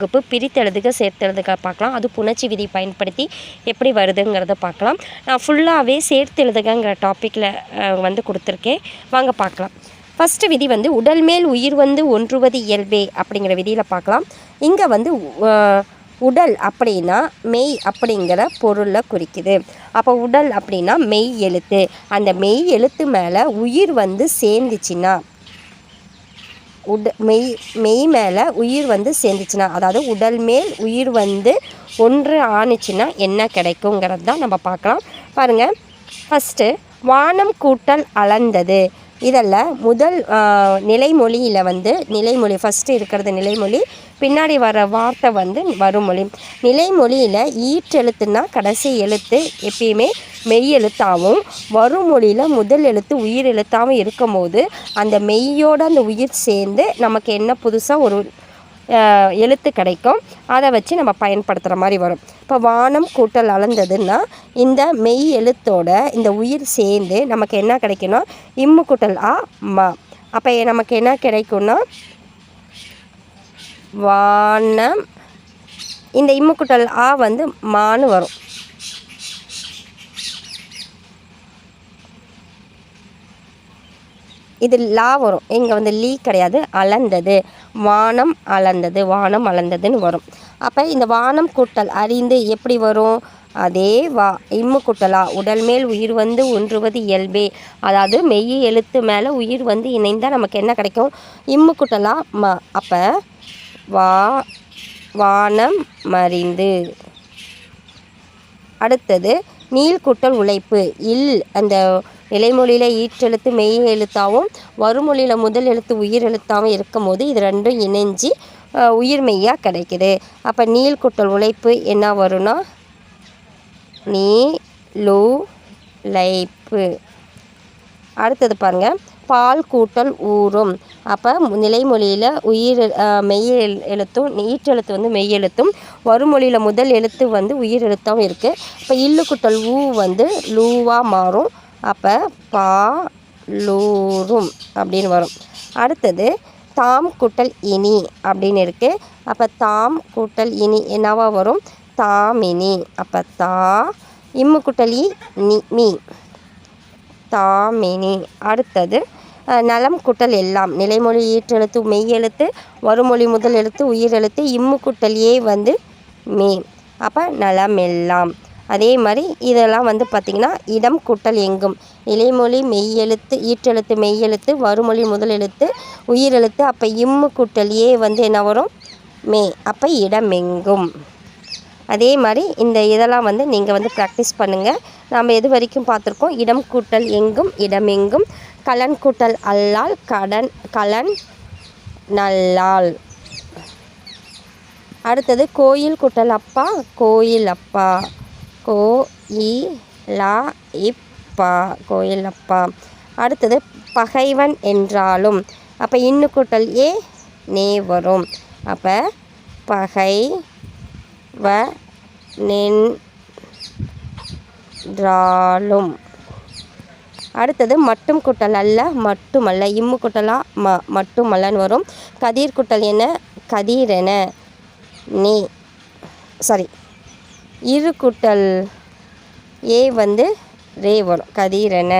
வகுப்பு பிரித்தெழுதுக சேர்த்தெழுதுக பார்க்கலாம். அது புணர்ச்சி விதி பயன்படுத்தி எப்படி வருதுங்கிறத பார்க்கலாம். நான் ஃபுல்லாகவே சேர்த்தெழுதுகங்கிற டாப்பிக்கில் வந்து கொடுத்துருக்கேன். வாங்க பார்க்கலாம். ஃபஸ்ட்டு விதி வந்து உடல் மேல் உயிர் வந்து ஒன்றுவது இயல்பே அப்படிங்கிற விதியில் பார்க்கலாம். இங்கே வந்து உடல் அப்படின்னா மெய் அப்படிங்கிற பொருளை குறிக்குது. அப்போ உடல் அப்படின்னா மெய் எழுத்து. அந்த மெய் எழுத்து மேலே உயிர் வந்து சேர்ந்துச்சுன்னா உட மெய் மெய் மேலே உயிர் வந்து சேர்ந்துச்சுன்னா அதாவது உடல் மேல் உயிர் வந்து ஒன்று ஆணுச்சுன்னா என்ன கிடைக்குங்கிறது தான் நம்ம பார்க்கலாம். பாருங்கள் ஃபஸ்ட்டு வானம் கூட்டல் அளந்தது. இதில் முதல் நிலைமொழியில் வந்து நிலைமொழி ஃபஸ்ட்டு இருக்கிறது நிலைமொழி பின்னாடி வர வார்த்தை வந்து வருமொழி நிலைமொழியில் ஈற்றெழுத்துனா கடைசி எழுத்து எப்பயுமே மெய் எழுத்தாகவும் வருமொழியில் முதல் எழுத்து உயிர் எழுத்தாகவும் இருக்கும்போது அந்த மெய்யோட அந்த உயிர் சேர்ந்து நமக்கு என்ன புதுசாக ஒரு எழுத்து கிடைக்கும். அதை வச்சு நம்ம பயன்படுத்துகிற மாதிரி வரும். இப்போ வானம் கூட்டல் அளந்ததுன்னா இந்த மெய் எழுத்தோட இந்த உயிர் சேர்ந்து நமக்கு என்ன கிடைக்குன்னா இம்மு கூட்டல் ஆ மா. அப்போ நமக்கு என்ன கிடைக்கும்னா வானம். இந்த இம்மு கூட்டல் ஆ வந்து மான்னு வரும். இது லா வரும். இங்கே வந்து லீ கிடையாது. அளந்தது. வானம் அளந்தது. வானம் அளந்ததுன்னு வரும். அப்போ இந்த வானம் கூட்டல் அறிந்து எப்படி வரும்? அதே வா இம்மு குட்டலா. உடல் மேல் உயிர் வந்து ஒன்றுவது இயல்பே. அதாவது மெய் எழுத்து மேலே உயிர் வந்து இணைந்தால் நமக்கு என்ன கிடைக்கும்? இம்மு குட்டலா ம. அப்போ வா வானம் மறிந்து. அடுத்தது நீள் கூட்டல் உழைப்பு. இல் அந்த நிலைமொழியில் ஈற்றெழுத்து மெய் எழுத்தாகவும் வருமொழியில் முதல் எழுத்து உயிர் எழுத்தாகவும் இருக்கும் போது இது ரெண்டும் இணைஞ்சி உயிர் மெய்யாக கிடைக்குது. அப்போ நீள் குட்டல் உழைப்பு என்ன வரும்னா? நீ லு லைப்பு. அடுத்தது பாருங்கள் பால் கூட்டல் ஊறும். அப்போ நிலைமொழியில் உயிர் மெய் எழு- எழுத்தும் ஈற்றெழுத்து வந்து மெய் எழுத்தும் வருமொழியில் முதல் எழுத்து வந்து உயிர் எழுத்தாகவும் இருக்குது இப்போ இல்லு கூட்டல் ஊ வந்து லூவாக மாறும். அப்போ பா லூரும் அப்படின்னு வரும். அடுத்தது தாம் கூட்டல் இனி அப்படின்னு இருக்குது அப்போ தாம் கூட்டல் இனி என்னவா வரும்? தாமினி. அப்போ தா இம்மு குட்டலி நி மீ. தாமினி. அடுத்தது நலம் குட்டல் எல்லாம். நிலைமொழி ஈற்றெழுத்து மெய் எழுத்து வருமொழி முதல் எழுத்து உயிர் எழுத்து இம்மு குட்டலியே வந்து மே. அப்போ நலம் எல்லாம் அதே மாதிரி இதெல்லாம் வந்து பார்த்திங்கன்னா இடம் குட்டல் எங்கும். இலைமொழி மெய் எழுத்து ஈற்றெழுத்து மெய்யெழுத்து வறுமொழி வருமொழி முதல் எழுத்து உயிரெழுத்து அப்போ இம்மு குட்டல் ஏ வந்து என்ன வரும்? மே. அப்போ இடமெங்கும். அதே மாதிரி இந்த இதெல்லாம் வந்து நீங்கள் வந்து ப்ராக்டிஸ் பண்ணுங்கள் நாம் எது வரைக்கும் பார்த்துருக்கோம்? இடம் கூட்டல் எங்கும் இடமெங்கும். கலன் கூட்டல் அல்லால் கடன் கலன் நல்லால். அடுத்தது கோயில் கூட்டல் அப்பா கோயில் அப்பா. கோ இ லா இப்பா கோயில் அப்பா அடுத்தது பகைவன் என்றாலும். அப்போ இன்னு கூட்டல் ஏ நே வரும். அப்போ பகை வ நின்றாலும் அடுத்தது மட்டும் குட்டல் அல்ல மட்டுமல்ல. இம்மு குட்டலா ம மட்டுமல்லன்னு வரும். கதிர் குட்டல் என்ன? கதிரென. நீ. சாரி. இரு கூட்டல் ஏ வந்து ரே வரும் கதிரென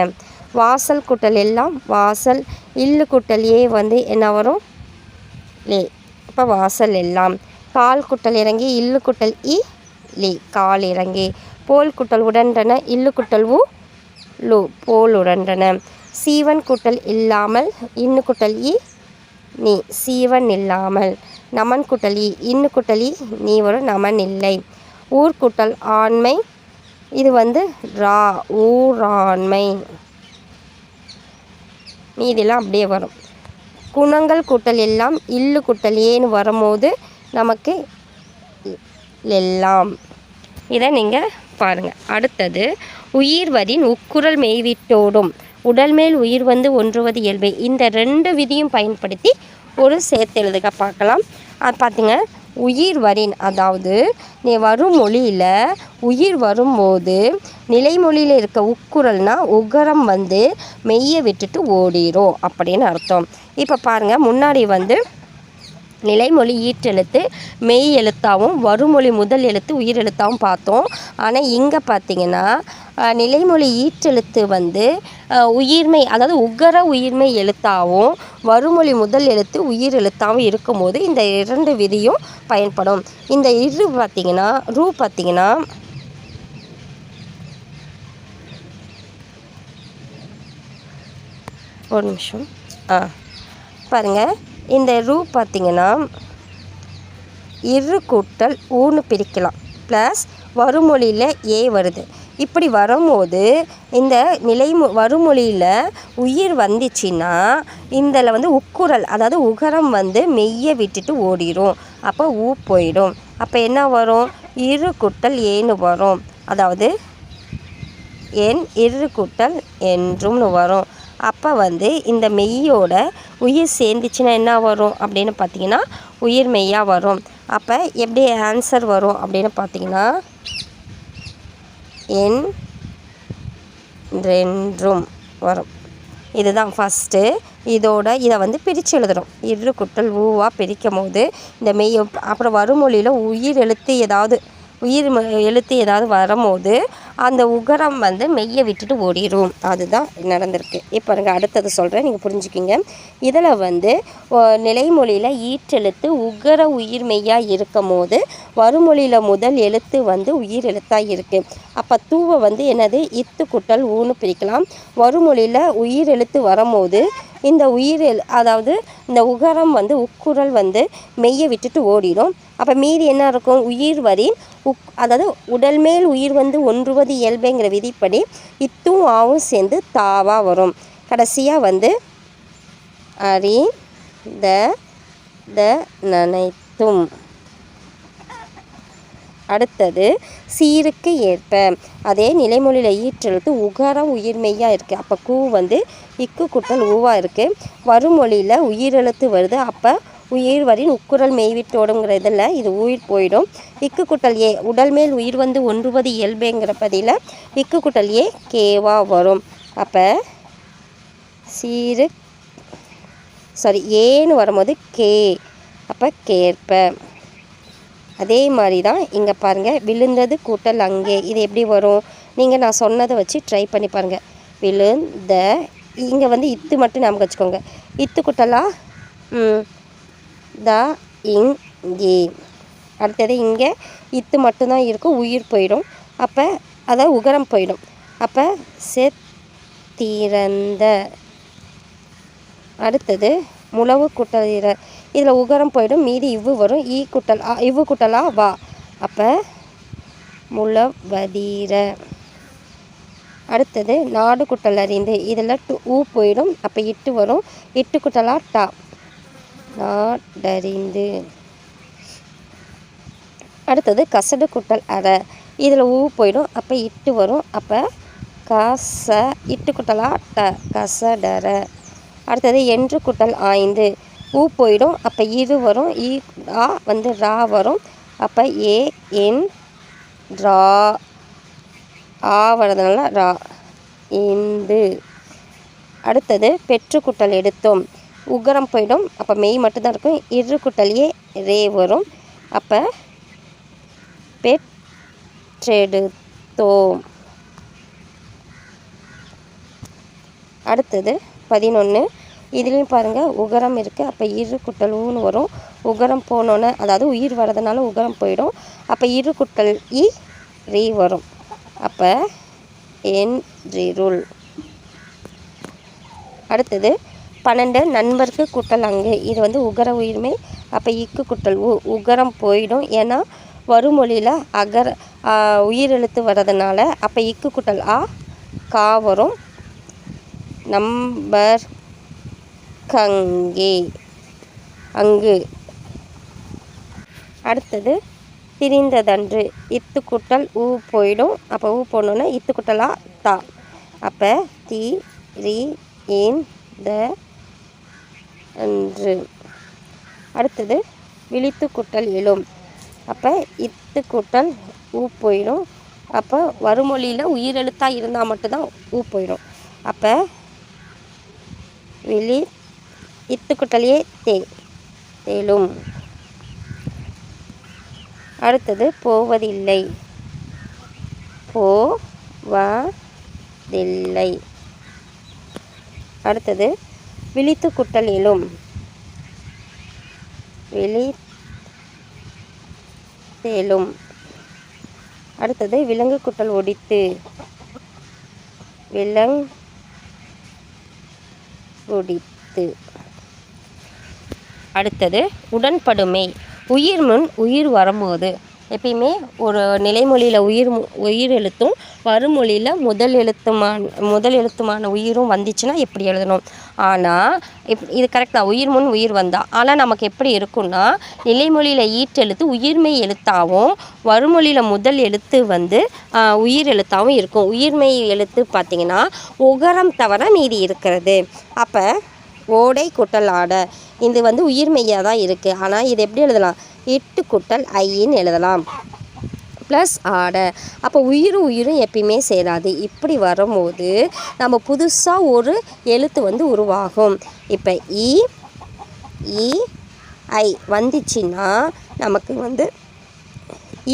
வாசல் குட்டல் எல்லாம் வாசல் இல்லு குட்டல் ஏ வந்து என்ன வரும்? லே. அப்போ வாசல் எல்லாம். கால் குட்டல் இறங்கி இல்லு குட்டல் இ லி. கால் இறங்கி. போல் குட்டல் உடன்றன இல்லு குட்டல் உ லு. போல் உடன்றன. சீவன் குட்டல் இல்லாமல் இன்னு குட்டல் இ நீ. சீவன் இல்லாமல். நமன் குட்டல் இ இன்னு குட்டல் இ நீ வரும் நமன் இல்லை. ஊர்கூட்டல் ஆண்மை. இது வந்து ரா ஊராண்மை. மீதிலாம் அப்படியே வரும். குணங்கள் கூட்டல் எல்லாம் இல்லு கூட்டல் ஏன்னு வரும்போது நமக்கு எல்லாம். இதை நீங்கள் பாருங்கள் அடுத்தது உயிர்வரின் உக்குரல் மெய்விட்டோடும் உடல் மேல் உயிர் வந்து ஒன்றுவது இயல்பு. இந்த ரெண்டு விதியும் பயன்படுத்தி ஒரு சேர்த்து எழுதுக. பார்க்கலாம். அது பார்த்திங்க. உயிர் வரின் அதாவது நீ வரும் மொழியில் உயிர் வரும்போது நிலைமொழியில் இருக்க உக்குரல்னால் உகரம் வந்து மெய்யை விட்டுட்டு ஓடிரும் அப்படின்னு அர்த்தம். இப்போ பாருங்கள் முன்னாடி வந்து நிலைமொழி ஈற்றெழுத்து மெய் எழுத்தாகவும் வருமொழி முதல் எழுத்து உயிர் எழுத்தாகவும் பார்த்தோம். ஆனால் இங்கே பார்த்தீங்கன்னா நிலைமொழி ஈற்றெழுத்து வந்து உயிர்மை உயிர்மெய் அதாவது உகர உயிர்மெய் எழுத்தாகவும் வருமொழி முதல் எழுத்து உயிர் எழுத்தாகவும் இருக்கும்போது இந்த இரண்டு விதியும் பயன்படும். இந்த இரு பார்த்திங்கன்னா ரூ பார்த்தீங்கன்னா ஒரு நிமிஷம். ஆ பாருங்கள் இந்த ரூ பார்த்திங்கன்னா இரு கூட்டல் ஊன்னு பிரிக்கலாம். ப்ளஸ் வருமொழியில் ஏ வருது. இப்படி வரும்போது இந்த நிலை வருமொழியில் உயிர் வந்துச்சுன்னா இதில் வந்து உக்குரல் அதாவது உகரம் வந்து மெய்யை விட்டுட்டு ஓடிரும். அப்போ ஊ போயிடும். அப்போ என்ன வரும்? இரு குட்டல் ஏன்னு வரும். அதாவது என் இரு குட்டல் என்றும்னு வரும். அப்போ வந்து இந்த மெய்யோட உயிர் சேர்ந்துச்சுன்னா என்ன வரும் அப்படின்னு பார்த்தீங்கன்னா உயிர் மெய்யாக வரும். அப்போ எப்படி ஆன்சர் வரும் அப்படின்னு பார்த்தீங்கன்னா என் ரென்றும் வரும். இதுதான் ஃபஸ்ட்டு இதோட இதை வந்து பிரித்து எழுதுறோம் இரு குட்டல் ஊவாக பிரிக்கும் போது இந்த மெய் அப்புறம் வருமொழியில் உயிர் எழுத்து ஏதாவது உயிர் எழுத்து ஏதாவது வரும்போது அந்த உகரம் வந்து மெய்யை விட்டுட்டு ஓடிரும். அதுதான் நடந்திருக்கு. இப்போ எனக்கு அடுத்தது சொல்கிறேன் நீங்கள் புரிஞ்சுக்கிங்க. இதில் வந்து நிலைமொழியில் ஈற்றெழுத்து உகர உயிர் மெய்யாக இருக்கும் போது வருமொழியில் முதல் எழுத்து வந்து உயிர் எழுத்தாக இருக்குது அப்போ தூவை வந்து என்னது? இத்து குட்டல் ஊன்னு பிரிக்கலாம். வருமொழியில் உயிர் எழுத்து வரும்போது இந்த உயிர் எழு- அதாவது இந்த உகரம் வந்து உக்குரல் வந்து மெய்யை விட்டுட்டு ஓடிடும் அப்போ மீதி என்ன இருக்கும்? உயிர் வரி. உக் அதாவது உடல் மேல் உயிர் வந்து ஒன்றுவது இயல்புங்கிற விதிப்படி இத்தும் ஆவும் சேர்ந்து தாவாக வரும். கடைசியாக வந்து அரி த த நனைத்தும். அடுத்தது சீருக்கு ஏற்ப. அதே நிலைமொழியில் ஈற்றெழுத்து உகரம் உயிர்மெய்யாக இருக்குது அப்போ கூ வந்து இக்கு குட்டல் ஊவாக இருக்குது வருமொழியில் உயிரெழுத்து வருது. அப்போ உயிர் வரின் உக்குரல் மெய்விட்டோடுங்கிற இதில் இது உயிர் போயிடும். இக்கு குட்டல் ஏ உடல் மேல் உயிர் வந்து ஒன்றுவது இயல்புங்கிற பதில இக்கு குட்டல் ஏ கேவா வரும். அப்போ சீரு சாரி ஏன்னு வரும்போது கே. அப்போ கேற்ப. அதே மாதிரி தான் இங்கே பாருங்கள் விழுந்தது கூட்டல் அங்கே. இது எப்படி வரும்? நீங்கள் நான் சொன்னதை வச்சு ட்ரை பண்ணி பாருங்கள் விழுந்த இங்கே வந்து இத்து மட்டும் ஞாபகம் வச்சுக்கோங்க. இத்து கூட்டலா தா இங்கே அடுத்தது இங்கே இத்து மட்டும்தான் இருக்கும் உயிர் போயிடும். அப்போ அதை உகரம் போயிடும். அப்போ செத்திறந்த அடுத்தது முழவு குட்டலிர இதில் உகரம் போயிடும் மீதி இவ்வு வரும் ஈ குட்டல் ஆ இவ்வு குட்டலா வா. அப்போ முழவதீர. அடுத்தது நாடு குட்டல் அறிந்து இதில் டு ஊ போயிடும் அப்போ இட்டு வரும் இட்டு குட்டலா டா. நாடறிந்து அடுத்தது கசடு குட்டல் அரை இதில் ஊ போயிடும் அப்போ இட்டு வரும் அப்போ கச இட்டு குட்டலா ட கசடர அடுத்தது என்று குட்டல் ஆய்ந்து. ஊ போயிடும் அப்போ இது வரும் ஈ ஆ வந்து ரா வரும் அப்போ ஏ என் ரா. ஆ வரதுனால ரா. இந்து. அடுத்தது பெற்று குட்டல் எடுத்தோம். உகரம் போயிடும். அப்போ மெய் மட்டும்தான் இருக்கும். இரு ரே வரும். அப்போ பெற்றெடுத்தோம். அடுத்தது பதினொன்று இதுலேயும் பாருங்கள் உகரம் இருக்குது அப்போ இரு குட்டலுன்னு வரும். உகரம் போனோன்னே அதாவது உயிர் வரதுனால உகரம் போயிடும். அப்போ இரு குட்டல் இ ரீ வரும். அப்போ என் ரிருள். அடுத்தது பன்னெண்டு நண்பருக்கு குட்டல் அங்கு. இது வந்து உகர உயிர்மை அப்போ இக்கு குட்டல். உ உகரம் போயிடும். ஏன்னா வருமொழியில் அகர உயிரெழுத்து வர்றதுனால அப்போ இக்கு குட்டல் ஆ கா வரும். நம்பர் கங்கே. அங்கு. அடுத்தது திரிந்ததன்று இத்து குட்டல் ஊ போயிடும். அப்போ ஊ போடணுன்னா இத்து குட்டலா தா. அப்போ தி ரி இன் த அன்று அடுத்தது விழித்து குட்டல் எழும். அப்போ இத்து கூட்டல் ஊ போயிடும் அப்போ வருமொழியில் உயிரெழுத்தாக இருந்தால் மட்டும்தான் ஊ போயிடும் அப்போ விழி இத்து கூட்டலையே தே தேலும் அடுத்தது போவதில்லை. போவதில்லை. அடுத்தது விழித்து குட்டலிலும் எழும் விழி தேலும் அடுத்தது விலங்கு குட்டல் ஒடித்து. விலங் ஒடித்து. அடுத்தது உடன்படுமை. உயிர் முன் உயிர் வரும்போது. எப்பயுமே ஒரு நிலைமொழியில் உயிர் உயிர் எழுத்தும் வருமொழியில் முதல் எழுத்துமான முதல் எழுத்துமான உயிரும் வந்துச்சுன்னா எப்படி எழுதணும்? ஆனால் இப் இது கரெக்ட் தான். உயிர் முன் உயிர் வந்தால் ஆனால் நமக்கு எப்படி இருக்கும்னா நிலைமொழியில் ஈற்றெழுத்து உயிர்மெய் எழுத்தாகவும் வருமொழியில் முதல் எழுத்து வந்து உயிர் எழுத்தாகவும் இருக்கும். உயிர்மை எழுத்து பார்த்திங்கன்னா உகரம் தவிர மீதி இருக்கிறது. அப்போ ஓடை குட்டல் ஆட இது வந்து உயிர்மெய்யாக தான் இருக்குது ஆனால் இது எப்படி எழுதலாம்? இட்டு குட்டல் ஐன்னு எழுதலாம். ப்ளஸ் ஆடை. அப்போ உயிரும் உயிரும் எப்பயுமே சேராது. இப்படி வரும்போது நம்ம புதுசாக ஒரு எழுத்து வந்து உருவாகும். இப்போ இ இ ஐ வந்துச்சுன்னா நமக்கு வந்து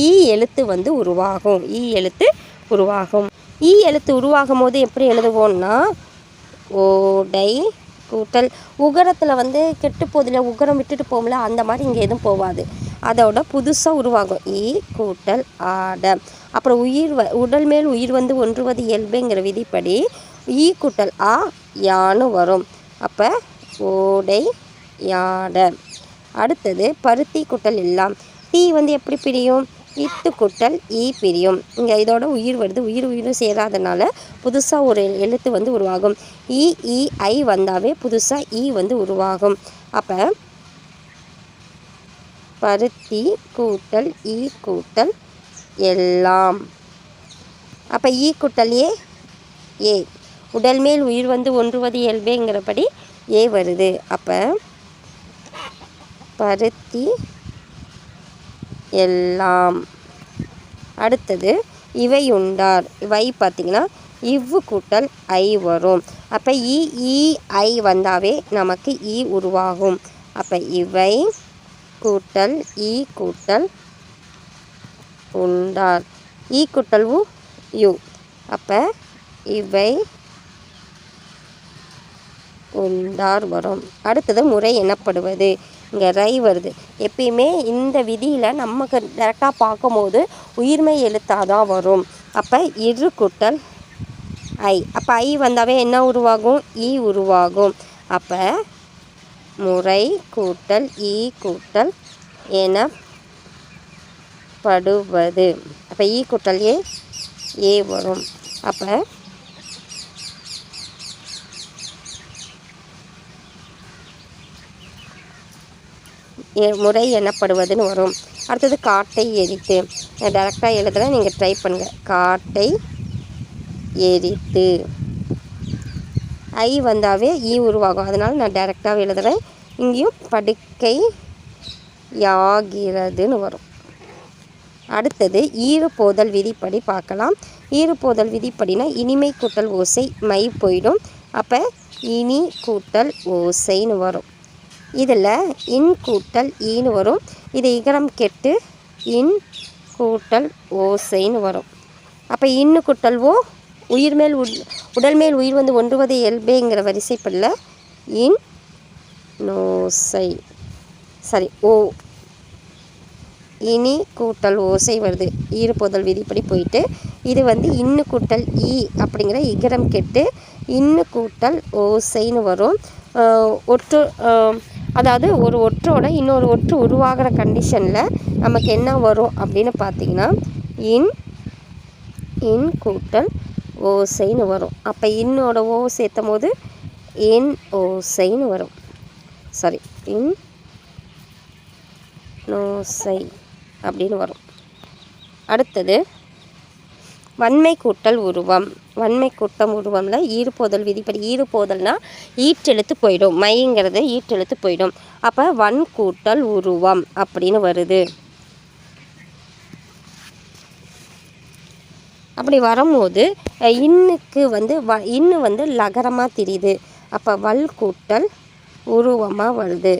ஈ எழுத்து வந்து உருவாகும். ஈ எழுத்து உருவாகும். ஈ எழுத்து உருவாகும் போது எப்படி எழுதுவோம்னா ஓடை கூட்டல். உகரத்தில் வந்து கெட்டு போதில் உகரம் விட்டுட்டு போகும்ல அந்த மாதிரி இங்கே எதுவும் போகாது அதோட புதுசாக உருவாகும். ஈ கூட்டல் ஆட அப்புறம் உயிர் வ உடல் மேல் உயிர் வந்து ஒன்றுவது இயல்புங்கிற விதிப்படி ஈ கூட்டல் ஆ யானு வரும். அப்போ ஓடை யாட அடுத்தது பருத்தி குட்டல் எல்லாம். தீ வந்து எப்படி பிரியும்? இட்டு குட்டல் ஈ பிரியும். இங்கே இதோட உயிர் வருது. உயிர் உயிரும் சேராதனால புதுசாக ஒரு எழுத்து வந்து உருவாகும். இ இ ஐ வந்தாவே புதுசாக ஈ வந்து உருவாகும். அப்போ பருத்தி கூட்டல் ஈ கூட்டல் எல்லாம். அப்போ ஈ கூட்டல் ஏ? ஏ. உடல் மேல் உயிர் வந்து ஒன்றுவது இயல்பேங்கிறபடி ஏ வருது. அப்போ பருத்தி எல்லாம். அடுத்தது இவை உண்டார் இவை பார்த்திங்கன்னா இவ்வு கூட்டல் ஐ வரும். அப்போ இ ஐ வந்தாவே நமக்கு இ உருவாகும். அப்போ இவை கூட்டல் இ கூட்டல் உண்டார் ஈ கூட்டல் உ யு. அப்போ இவை உண்டார் வரும். அடுத்தது முறை எனப்படுவது. இங்கே ரை வருது. எப்பயுமே இந்த விதியில் நமக்கு டேரெக்டாக பார்க்கும்போது உயிர்மை எழுத்தாக தான் வரும். அப்போ இரு கூட்டல் ஐ. அப்போ ஐ வந்தாவே என்ன உருவாகும்? இ உருவாகும். அப்போ முறை கூட்டல் ஈ கூட்டல் எனப்படுவது. அப்போ ஈ கூட்டல் ஏ ஏ வரும். அப்போ எ- முறை எனப்படுவதுன்னு வரும். அடுத்தது காட்டை எரித்து. டேரெக்டாக எழுதுகிறேன் நீங்கள் ட்ரை பண்ணுங்கள் காட்டை எரித்து. ஐ வந்தாவே ஈ உருவாகும். அதனால் நான் டேரெக்டாக எழுதுகிறேன் இங்கேயும் படுக்கை யாகிறதுன்னு வரும். அடுத்தது ஈறுபோதல் விதிப்படி பார்க்கலாம். ஈறுபோதல் விதிப்படினா இனிமை கூட்டல் ஓசை மை போயிடும். அப்போ இனி கூட்டல் ஓசைன்னு வரும். இதில் இன் கூட்டல் ஈன்னு வரும். இதை இகரம் கெட்டு இன் கூட்டல் ஓசைன்னு வரும். அப்போ இன்னு கூட்டல் ஓ உயிர் மேல் உட் உடல் மேல் உயிர் வந்து ஒன்றுவது இயல்பேங்கிற வரிசைப்படல இன் நோசை சாரி ஓ. இனி கூட்டல் ஓசை வருது. ஈறுபோதல் விதிப்படி போயிட்டு இது வந்து இன்னு கூட்டல் ஈ அப்படிங்கிற இகரம் கெட்டு இன்னு கூட்டல் ஓசைன்னு வரும். ஒற்று அதாவது ஒரு ஒற்றோட இன்னொரு ஒற்று உருவாகிற கண்டிஷனில் நமக்கு என்ன வரும் அப்படின்னு பார்த்தீங்கன்னா இன் இன் கூட்டல் ஓசைன்னு வரும். அப்போ இன்னோட ஓ சேர்த்தும் போது இன் ஓசைன்னு வரும். சாரி இன் நோசை அப்படின்னு வரும். அடுத்தது வன்மை கூட்டல் உருவம். வன்மை கூட்டம் உருவமில் ஈறுபோதல் விதிப்படி ஈறுபோதல்னால் ஈற்றெழுத்து போயிடும். மைங்கிறது ஈற்றெழுத்து போயிடும். அப்போ வன் கூட்டல் உருவம் அப்படின்னு வருது. அப்படி வரும்போது இன்னுக்கு வந்து வ இன்னு வந்து லகரமாக தெரியுது. அப்போ வல் கூட்டல் உருவமாக வருது.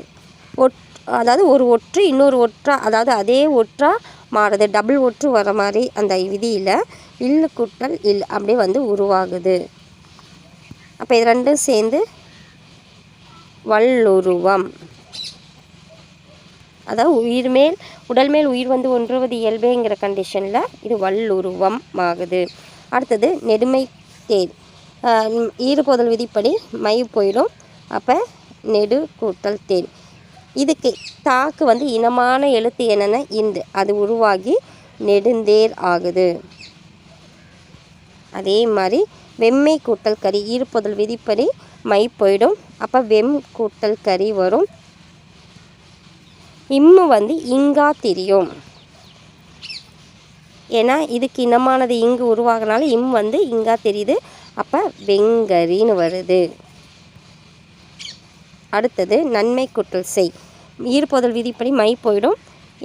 ஒட் அதாவது ஒரு ஒற்று இன்னொரு ஒற்றா அதாவது அதே ஒற்றா மாறுது. டபுள் ஒற்று வர மாதிரி அந்த விதியில் இல்லு கூட்டல் இல் அப்படியே வந்து உருவாகுது. அப்போ இது ரெண்டும் சேர்ந்து வல்லுருவம் அதாவது உயிர் மேல் உடல் மேல் உயிர் வந்து ஒன்றுவது இயல்பேங்கிற கண்டிஷனில் இது வல்லுருவம் ஆகுது. அடுத்தது நெடுமை தேர் ஈறுபோதல் விதிப்படி மை போயிடும். அப்போ நெடு கூட்டல் தேர் இதுக்கு தாக்கு வந்து இனமான எழுத்து என்னென்ன? இந்து அது உருவாகி நெடுந்தேர் ஆகுது. அதே மாதிரி வெம்மை கூட்டல் கறி ஈர்ப்புதல் விதிப்படி மை போயிடும். அப்போ வெம் கூட்டல் கறி வரும். இம்மு வந்து இங்கா தெரியும். ஏன்னா இதுக்கு இனமானது இங்கு உருவாகனால இம் வந்து இங்கா தெரியுது. அப்போ வெங்கரின்னு வருது. அடுத்தது நன்மை குற்றல் செய். ஈர்ப்புதல் விதிப்படி மை போயிடும்.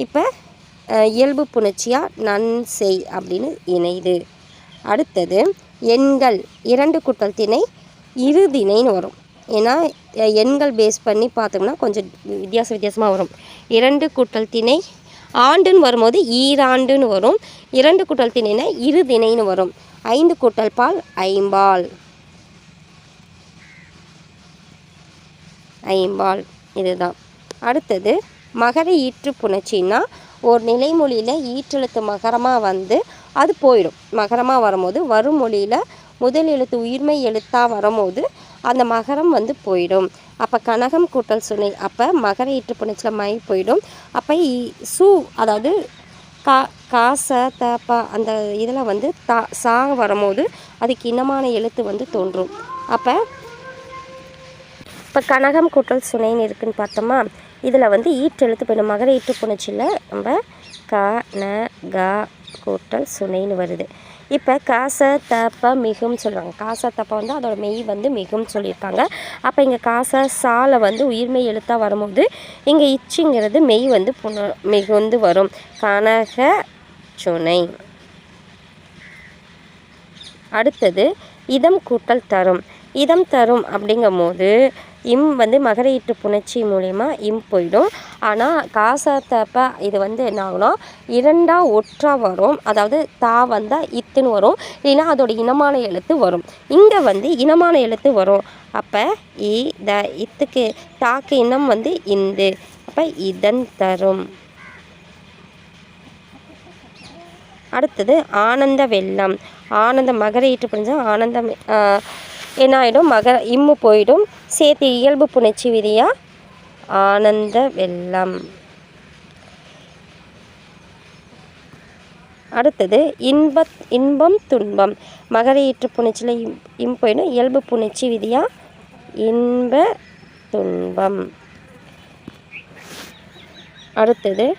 இப்போ இயல்பு புணர்ச்சியாக நன் செய் அப்படின்னு இணையுது. அடுத்தது எண்கள் இரண்டு குட்டல் திணை இரு திணைன்னு வரும். ஏன்னா எண்கள் பேஸ் பண்ணி பார்த்தோம்னா கொஞ்சம் வித்தியாச வித்தியாசமாக வரும். இரண்டு கூட்டல் திணை ஆண்டுன்னு வரும்போது ஈராண்டுன்னு வரும். இரண்டு கூட்டல் திணைனா இரு திணைன்னு வரும். ஐந்து கூட்டல் பால் ஐம்பால். ஐம்பால். இதுதான். அடுத்தது மகர ஈற்று புணர்ச்சின்னா ஒரு நிலைமொழியில் ஈற்றெழுத்து மகரமாக வந்து அது போயிடும். மகரமாக வரும்போது வரும் மொழியில் முதல் எழுத்து உயிர்மை எழுத்தாக வரும்போது அந்த மகரம் வந்து போயிடும். அப்போ கனகம் கூட்டல் சுனை அப்போ மகர ஈற்று புணர்ச்சியில் மை போயிடும். அப்போ இ- சு அதாவது கா காச தப்பா அந்த இதில் வந்து தா சா வரும்போது அதுக்கு இனமான எழுத்து வந்து தோன்றும். அப்போ இப்போ கனகம் கூட்டல் சுனைன்னு இருக்குதுன்னு பார்த்தோமா? இதில் வந்து ஈற்றெழுத்து போயிடும். மகர ஈற்று புணர்ச்சியில் நம்ம க ந க கூட்டல் சுனைன்னு வருது. இப்போ காச தப்ப மிகும் சொல்கிறாங்க காச தப்ப வந்து அதோட மெய் வந்து மிகும் சொல்லியிருக்காங்க. அப்போ இங்கே காச சாலை வந்து உயிர்மெய் எழுத்தாக வரும்போது இங்கே இச்சுங்கிறது மெய் வந்து புன மிகுந்து வரும். கனக சுனை. அடுத்தது இதம் கூட்டல் தரும். இதம் தரும் அப்படிங்கும்போது இம் வந்து மகர புணர்ச்சி மூலயமா இம் போயிடும். ஆனால் காசாத்தப்ப இது வந்து என்ன ஆகும்னா இரண்டா ஒற்றா வரும். அதாவது தா வந்தால் இத்துன்னு வரும். இல்லைன்னா அதோட இனமான எழுத்து வரும். இங்கே வந்து இனமான எழுத்து வரும். அப்போ இ த இத்துக்கு தாக்கு இனம் வந்து இந்து. அப்போ இதன் தரும். அடுத்தது ஆனந்த வெள்ளம். ஆனந்த மகர ஈட்டு ஆனந்தம் ஆஹ், என்ன ஆகிடும் மகர இம்மு போயிடும். சேர்த்து இயல்பு புணர்ச்சி விதியாக ஆனந்த வெள்ளம். அடுத்தது இன்ப இன்பம் துன்பம். மகர ஈற்று புணர்ச்சியில் இம் இம் போயிடும். இயல்பு புணர்ச்சி விதியாக இன்ப துன்பம். அடுத்தது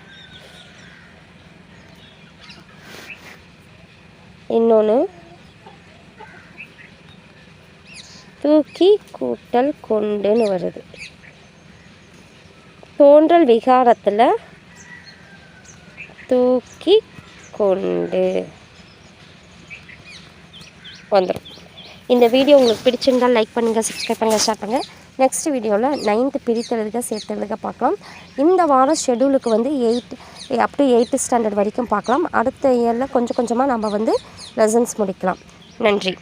இன்னொன்று தூக்கி கூட்டல் கொண்டுன்னு வருது. தோன்றல் விகாரத்தில் தூக்கி கொண்டு வந்துடும் இந்த வீடியோ உங்களுக்கு பிடிச்சிருந்தால் லைக் பண்ணுங்கள் சப்ஸ்கிரைப் பண்ணுங்கள் ஷேர் பண்ணுங்கள் நெக்ஸ்ட் வீடியோவில் நைன்த்து பிரித்தெழுதுக சேர்த்தெழுதுக பார்க்கலாம். இந்த வாரம் ஷெடியூலுக்கு வந்து eight up to eighth standard வரைக்கும் பார்க்கலாம். அடுத்த இயரில் கொஞ்சம் கொஞ்சமாக நம்ம வந்து லெசன்ஸ் முடிக்கலாம். நன்றி.